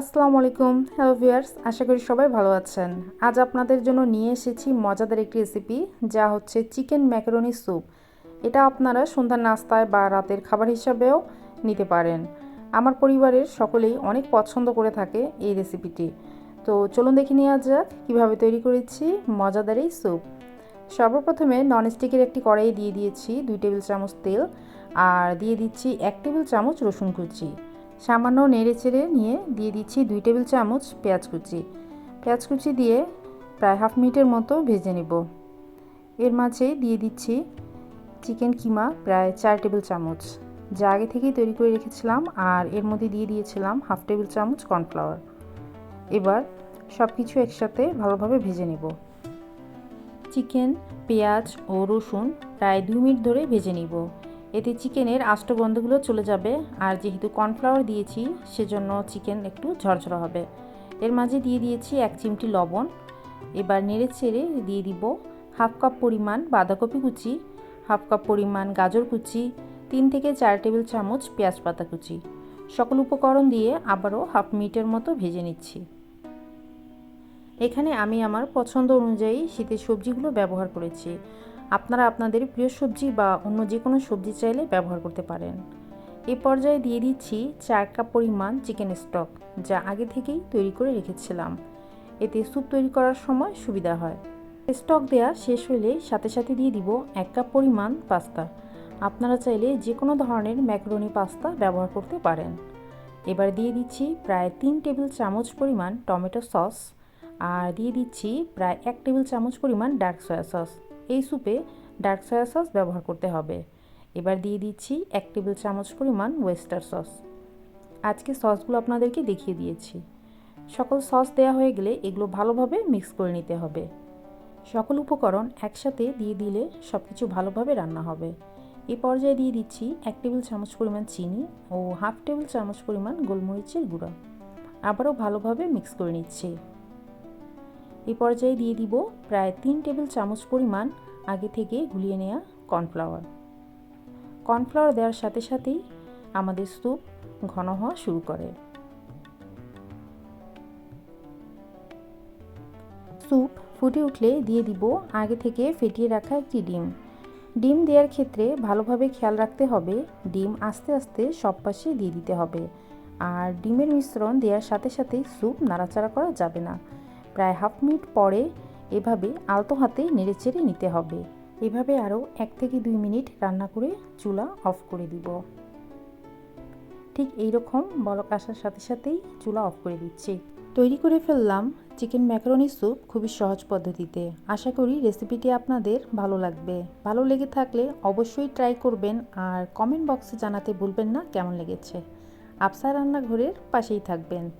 আসসালামু আলাইকুম hello viewers আশা করি সবাই ভালো আছেন। আজ আপনাদের জন্য নিয়ে এসেছি মজাদার একটি রেসিপি যা হচ্ছে চিকেন ম্যাকারনি স্যুপ এটা আপনারা সন্ধ্যার নাস্তায় বা রাতের খাবার হিসাবেও নিতে পারেন। আমার পরিবারের সকলেই অনেক পছন্দ করে থাকে এই রেসিপিটি তো চলুন দেখে নেওয়া যাক কীভাবে তৈরি করেছি মজাদার এই স্যুপ সর্বপ্রথমে ননস্টিকের একটি কড়াই দিয়ে দিয়েছি দুই টেবিল চামচ তেল, আর দিয়ে দিচ্ছি এক টেবিল চামচ রসুন কুচি। সামান্য নেড়ে চেড়ে নিয়ে দিয়ে দিচ্ছি দুই টেবিল চামচ পেঁয়াজ কুচি। পেঁয়াজ কুচি দিয়ে প্রায় হাফ মিনিটের মতো ভেজে নেব। এর মাঝে দিয়ে দিচ্ছি চিকেন কিমা প্রায় চার টেবিল চামচ। যা আগে থেকেই তৈরি করে রেখেছিলাম আর এর মধ্যে দিয়ে দিয়েছিলাম হাফ টেবিল চামচ কর্নফ্লাওয়ার। এবার সব কিছু একসাথে ভালোভাবে ভেজে নেব। চিকেন, পেঁয়াজ ও রসুন প্রায় দুই মিনিট ধরে ভেজে নিব। এতে চিকেনের আষ্ট গন্ধগুলো চলে যাবে, আর যেহেতু কর্নফ্লাওয়ার দিয়েছি, সেজন্য চিকেন একটু ঝরঝরা হবে। এর মাঝে দিয়ে দিয়েছি এক চিমটি লবণ। এবার নেড়ে ছেড়ে দিয়ে দিব হাফ কাপ পরিমাণ বাঁধাকপি কুচি, হাফ কাপ পরিমাণ গাজর কুচি, তিন থেকে চার টেবিল চামচ পেঁয়াজ পাতা কুচি। সকল উপকরণ দিয়ে আবারও হাফ মিনিটের মতো ভেজে নিচ্ছি। এখানে আমি আমার পছন্দ অনুযায়ী শীতের সবজিগুলো ব্যবহার করেছি। আপনারা আপনাদের প্রিয় সবজি বা অন্য যে কোনো সবজি চাইলে ব্যবহার করতে পারেন। এ পর্যায়ে দিয়ে দিচ্ছি চার কাপ পরিমাণ চিকেন স্টক, যা আগে থেকেই তৈরি করে রেখেছিলাম। এতে স্যুপ তৈরি করার সময় সুবিধা হয়। স্টক দেয়া শেষ হলে সাথে সাথে দিয়ে দিব এক কাপ পরিমাণ পাস্তা। আপনারা চাইলে যে কোনো ধরনের ম্যাকারনি পাস্তা ব্যবহার করতে পারেন। এবার দিয়ে দিচ্ছি প্রায় তিন টেবিল চামচ পরিমাণ টমেটো সস, আর দিয়ে দিচ্ছি প্রায় এক টেবিল চামচ পরিমাণ ডার্ক সয়া সস। এই স্যুপে ডার্ক সয়া সস ব্যবহার করতে হবে। এবার দিয়ে দিচ্ছি এক টেবিল চামচ পরিমাণ ওয়েস্টার সস আজকে সসগুলো আপনাদেরকে দেখিয়ে দিয়েছি। সকল সস দেওয়া হয়ে গেলে এগুলো ভালোভাবে মিক্স করে নিতে হবে। সকল উপকরণ একসাথে দিয়ে দিলে সব কিছু ভালোভাবে রান্না হবে। এই পর্যায়ে দিয়ে দিচ্ছি এক টেবিল চামচ পরিমাণ চিনি ও হাফ টেবিল চামচ পরিমাণ গোলমরিচের গুঁড়া। আবারও ভালোভাবে মিক্স করে নিচ্ছি। এই পর্যায়ে দিয়ে দিব প্রায় তিন টেবিল চামচ পরিমাণ আগে থেকে গুলিয়ে নেওয়া কর্নফ্লাওয়ার। কর্নফ্লাওয়ার দেওয়ার সাথে সাথেই আমাদের স্যুপ ঘন হওয়া শুরু করে। স্যুপ ফুটে উঠলে দিয়ে দিব আগে থেকে ফেটিয়ে রাখা একটি ডিম। ডিম দেওয়ার ক্ষেত্রে ভালোভাবে খেয়াল রাখতে হবে, ডিম আস্তে আস্তে সব পাশে দিয়ে দিতে হবে। আর ডিমের মিশ্রণ দেওয়ার সাথে সাথেই স্যুপ নাড়াচাড়া করা যাবে না। প্রায় হাফ মিনিট পরে এভাবে আলতো হাতে নেড়েচেড়ে নিতে হবে। এভাবে আরও এক থেকে দুই মিনিট রান্না করে চুলা অফ করে দিব। ঠিক এই রকম বলক আসার সাথে সাথেই চুলা অফ করে দিচ্ছি। তৈরি করে ফেললাম চিকেন ম্যাকারনি স্যুপ খুবই সহজ পদ্ধতিতে। আশা করি রেসিপিটি আপনাদের ভালো লাগবে। ভালো লেগে থাকলে অবশ্যই ট্রাই করবেন আর কমেন্ট বক্সে জানাতে ভুলবেন না কেমন লেগেছে। আফসা রান্নাঘরের পাশেই থাকবেন।